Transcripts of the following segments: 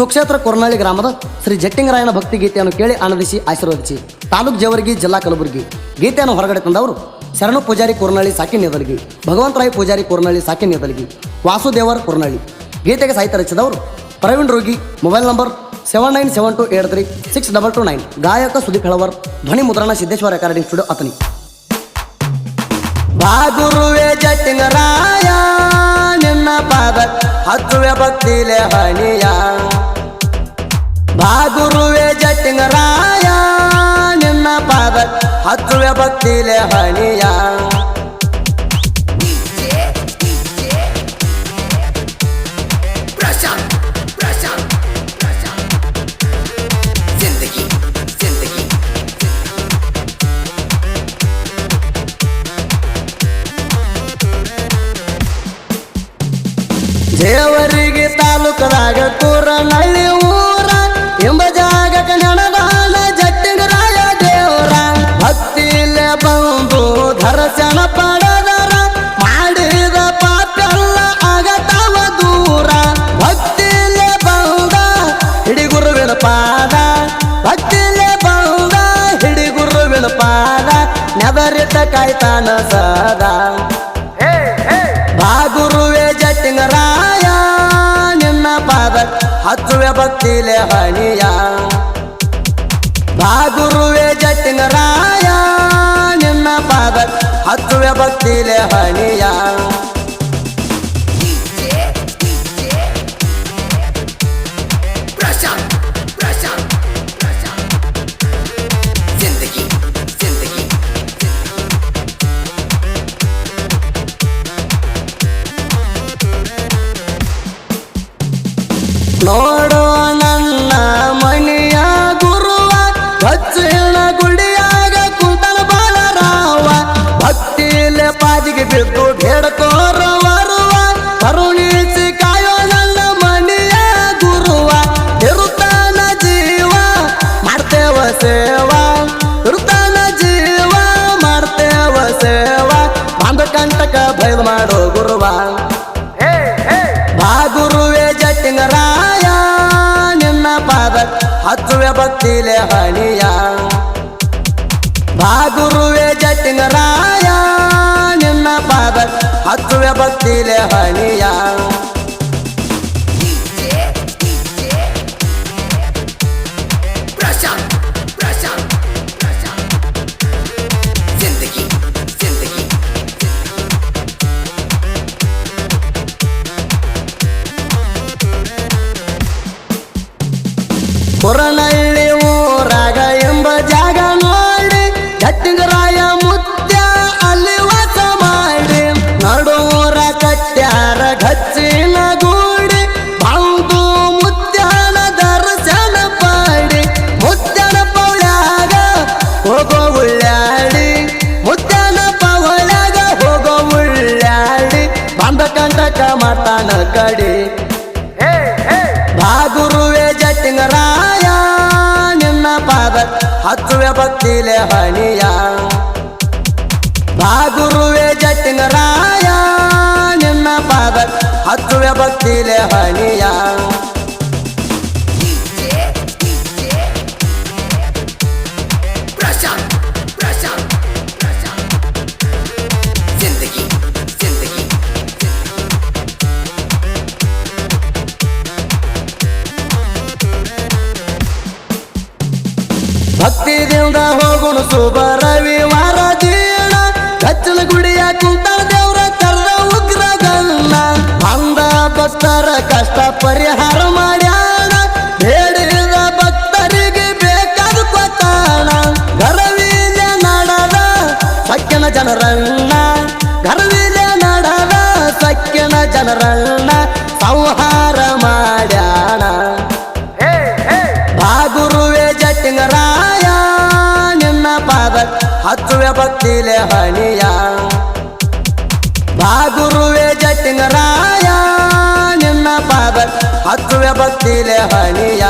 ಸುಕ್ಷೇತ್ರ ಕೊರ್ನಳ್ಳಿ ಗ್ರಾಮದ ಶ್ರೀ ಜಟ್ಟಿಂಗರಾಯನ ಭಕ್ತಿ ಗೀತೆಯನ್ನು ಕೇಳಿ ಆನಂದಿಸಿ ಆಶೀರ್ವದಿಸಿ. ತಾಲೂಕ್ ಜೇವರ್ಗಿ, ಜಿಲ್ಲಾ ಕಲಬುರಗಿ. ಗೀತೆಯನ್ನು ಹೊರಗಡೆ ತಂದವರು ಶರಣು ಪೂಜಾರಿ ಕೊರ್ನಳ್ಳಿ ಸಾಕಿನ್ ಎದಲ್ಗಿ ಭಗವಂತರಾಯ್ ಪೂಜಾರಿ ಕೊರ್ನಳ್ಳಿ ಸಾಕಿ ಎದಲ್ಗಿ ವಾಸುದೇವರ್ ಕೊರ್ನಳ್ಳಿ. ಗೀತೆಗೆ ಸಾಹಿತ್ಯ ರಚಿಸಿದವರು Praveen Rogi, mobile number seven nine seven two eight three six double two nine. ಗಾಯಕ ಸುದೀಪ್ ಹೆಳವರ್, ಧ್ವನಿ ಮುದ್ರಣ ಸಿದ್ದೇಶ್ವರ ರೆಕಾರ್ಡಿಂಗ್ ಸ್ಟುಡಿಯೋ ಅತನಿ ಹಚ್ಚುವೆ ಭಕ್ತಿಲೆ ಬಾ ಗುರುವೆ ಜಟಿಂಗರಾಯ ನಿನ್ನ ಪಾದ ಹತ್ತುವೆ ಭಕ್ತಿಲೆ ಹಣಿಯ. ದೇವರಿಗೆ ಕಾಯ್ತಾನ ಸದಾ. ಬಾಗುರುವೆ ಜಟ್ಟಿಂಗರಾಯ ನಿನ್ನ ಪಾದ ಹಚ್ಚುವೆ ಭಕ್ತಿಲೆ ಹಣಿಯ. ಬಾಗುರುವೆ ಜಟ್ಟಿಂಗರಾಯ ನಿನ್ನ ಪಾದ ಹಚ್ಚುವೆ ಭಕ್ತಿಲೆ ಹಣಿಯ. ನೋಡೋ ಹಚ್ಚುವೆ ಬತ್ತಿಲೆ ಹಣಿಯ ಬಾಗುರುವೆ ಜಟಿಂಗರಾಯ ನಿನ್ನ ಪಾದ ಹಚ್ಚುವೆ ಬತ್ತಿಲೆ ಹಣಿಯ ಕೊರನಳ್ಳಿ ಊರಾಗ ಎಂಬ ಜಾಗ ನೋಡಿ. ಜಟ್ಟಿಂಗರಾಯ ಮುತ್ಯ ಅಲ್ಲಿ ವಾಸ ಮಾಡಿ. ನಡುವರ ಕಟ್ಟ್ಯಾರ ಗಚ್ಚಿನ ಗೂಡಿ. ಬಂದು ಮುತ್ಯಾನ ದರ್ಶನ ಪಾಡಿ ಮುತ್ಯನ ಪೌಳ್ಯಾಗ ಹೋಗೋ ಉಳ್ಳಾಡಿ. ಮುತ್ಯನ ಪವಳ್ಯಾಗ ಹೋಗೋ ಉಳ್ಳಾಡಿ. ಬಂದ ಕಂಟಕ ಮಾತಾನ ಹಚ್ಚುವೆ ಬತ್ತಿಲೆ ಹಣಿಯ. ಬಾಗುರುವೆ ರಾಯ ನಿನ್ನ ಪಾದ ಹತ್ತುವೆ ಬತ್ತಿಲೆ ಹಣಿಯ. ಭಕ್ತಿದಿಂದ ಹೋಗುಣು ಶುಭ ರವಿವಾರ ದೀಣ ಕಚ್ಚಲ ಗುಡಿಯ ಕುಂತ ದೇವ್ರ ಕರ್ದ ಉಗ್ರ ಗನ್ನ ಅಂದ ಭಕ್ತರ ಕಷ್ಟ ಪರಿಹಾರ ಮಾಡ್ಯಾಣ ಬೇಡಿದ ಭಕ್ತರಿಗೆ ಬೇಕಾದ ಕೊತ್ತಾಣ ಗರವಿಲೆ ನಾಡದ ಸಕ್ಕಿನ ಜನರನ್ನ. ಗರವಿಲೆ ನಾಡದ ಸಕ್ಕಿನ ಜನರನ್ನ ಸಂಹಾರ ಮಾಡ್ಯಾಣ ಬಾಗುರುವೆ ಜಟ್ಟಿಂಗರಾಯ ನಿನ್ನ ಭಕ್ತಿಲೆ ಹಣಿಯ ಬಾಗುರುವೆ ಜಟಿಂಗರಾಯ ನಿನ್ನ ಪಾದ ಹತ್ತುವೆ ಭಕ್ತಿಲೆ ಹಣಿಯ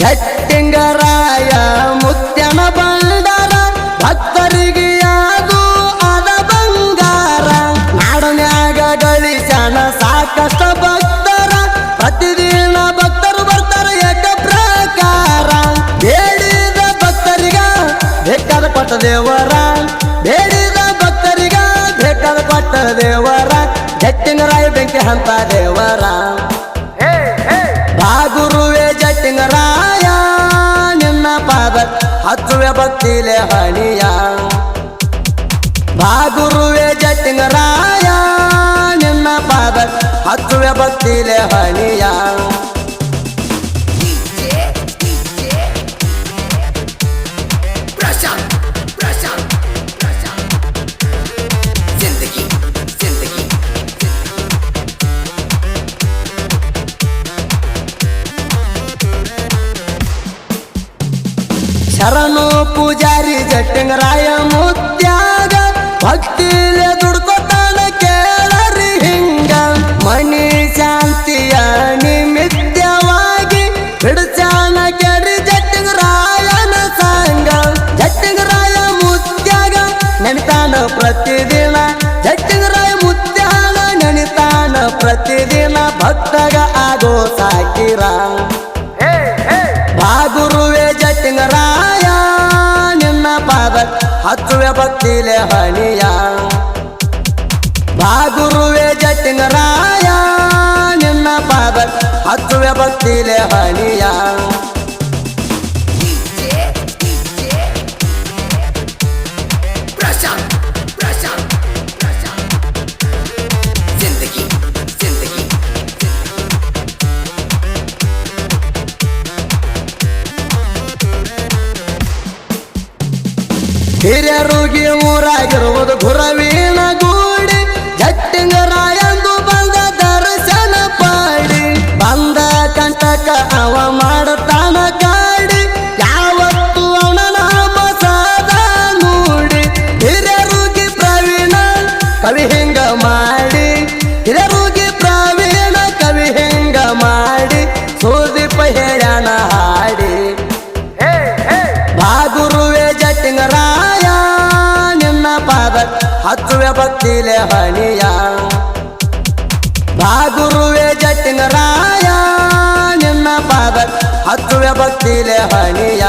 ಜಟ್ಟಿಂಗರಾಯ ಮುತ್ಯನ ಬಂಡಾರ ಭಕ್ತರಿಗೆ ಅದು ಅದ ಬಂಗಾರ. ನಾಡನ್ಯಾಗ ಗಳಿಸಣ ಸಾಕಷ್ಟ ಭಕ್ತರ, ಪ್ರತಿದಿನ ಭಕ್ತರು ಬರ್ತಾರೆ ಏಕ ಪ್ರಕಾರ. ಬೇಡಿದ ಭಕ್ತರಿಗ ಬೇಕಾದ ಕೊಟ್ಟ ದೇವರ, ಬೇಡಿದ ಭಕ್ತರಿಗ ಬೇಕಾದ ಪಟ್ಟ ದೇವರ, ಜಟ್ಟಿಂಗರಾಯ ಬೆಂಕಿ ಹಂತ ದೇವರ. ಹಚ್ಚುವೆ ಬತ್ತಿಲೆ ಹಣಿಯ ಬಾಗುರುವೆ ಜಟ್ಟಿಂಗರಾಯ ನಿನ್ನ ಪಾದ ಹಚ್ಚುವೆ ಬತ್ತಿಲೆ ಹಣಿಯ ಶರಣು ಪೂಜಾರಿ ಜಟ್ಟಂಗರಾಯ ಮುತ್ಯಾಗ ಭಕ್ತಿಲೆ ದುಡ್ಕೊತಾನ ಕೇಳರಿ ಹಿಂಗ. ಮನಿ ಶಾಂತಿಯ ನಿಮಿತ್ಯವಾಗಿ ಬಿಡಚಾನ ಕೇಳಿ ಜಟ್ಟಂಗರಾಯನ ಸಂಗ ಜಟ್ಟಂಗರಾಯ ಮುತ್ಯಾಗ ನೆನಿತಾನ ಪ್ರತಿದಿನ. ಜಟ್ಟಂಗರಾಯ ಮುತ್ಯಾಗ ನೆನಿತಾನ ಪ್ರತಿದಿನ. ಭಕ್ತಗ ಆಗೋ ಸಾಕಿರ. ಭಕ್ತಿಲೆ ಹಣಿಯ ಬಾಗುರುವೆ ಜಟ್ಟಿಂಗರಾಯ ನಿನ್ನ ಪಾದ ಹಚ್ಚುವೆ ಭಕ್ತಿಲೆ ಹಣಿಯ ಹಿರಿಯರುಗಿ ಊರಾಗಿರುವುದು ಗುರವೀನ ಭಕ್ತಿಲೆ ಹಣಿಯ ಬಾಗುರುವೆ ರಾಯ ನಿನ್ನ ಪಾದ ಹತ್ತುವೆ ಭಕ್ತಿಲೆ ಹಣಿಯ